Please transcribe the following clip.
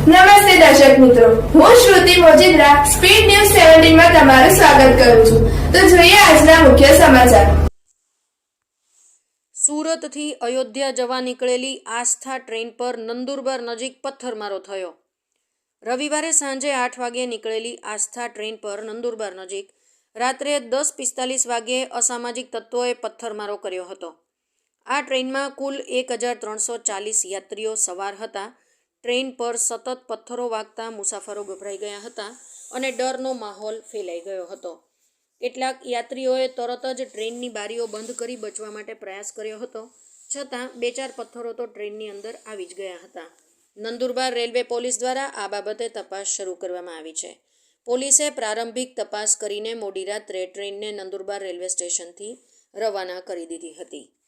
નમસ્તે દર્શક મિત્રો. હું શ્રુતિ મોજીદ્રા, સ્પીડ ન્યૂઝ સેવન્ટીનમાં તમારું સ્વાગત કરું છું. તો જોઈએ આજના મુખ્ય સમાચાર. સુરતથી અયોધ્યા જવા નીકળેલી આસ્થા ટ્રેન પર નંદુરબાર નજીક પથ્થરમારો થયો. રવિવારે સાંજે આઠ વાગ્યે નીકળેલી આસ્થા ટ્રેન પર નંદુરબાર નજીક રાત્રે દસ પિસ્તાલીસ વાગ્યે અસામાજિક તત્વોએ પથ્થરમારો કર્યો હતો. આ ટ્રેનમાં કુલ એક હજાર ત્રણસો ચાલીસ યાત્રીઓ સવાર હતા ટ્રેન પર સતત પથ્થરો વાગતા મુસાફરો ગભરાઈ ગયા હતા અને ડરનો માહોલ ફેલાઈ ગયો હતો. કેટલાક યાત્રીઓએ તરત જ ટ્રેનની બારીઓ બંધ કરી બચવા માટે પ્રયાસ કર્યો હતો. છતાં બે ચાર પથ્થરો તો ટ્રેનની અંદર આવી જ ગયા હતા. નંદુરબાર રેલવે પોલીસ દ્વારા આ બાબતે તપાસ શરૂ કરવામાં આવી છે. પોલીસે પ્રારંભિક તપાસ કરીને મોડી રાત્રે ટ્રેનને નંદુરબાર રેલવે સ્ટેશનથી રવાના કરી દીધી હતી.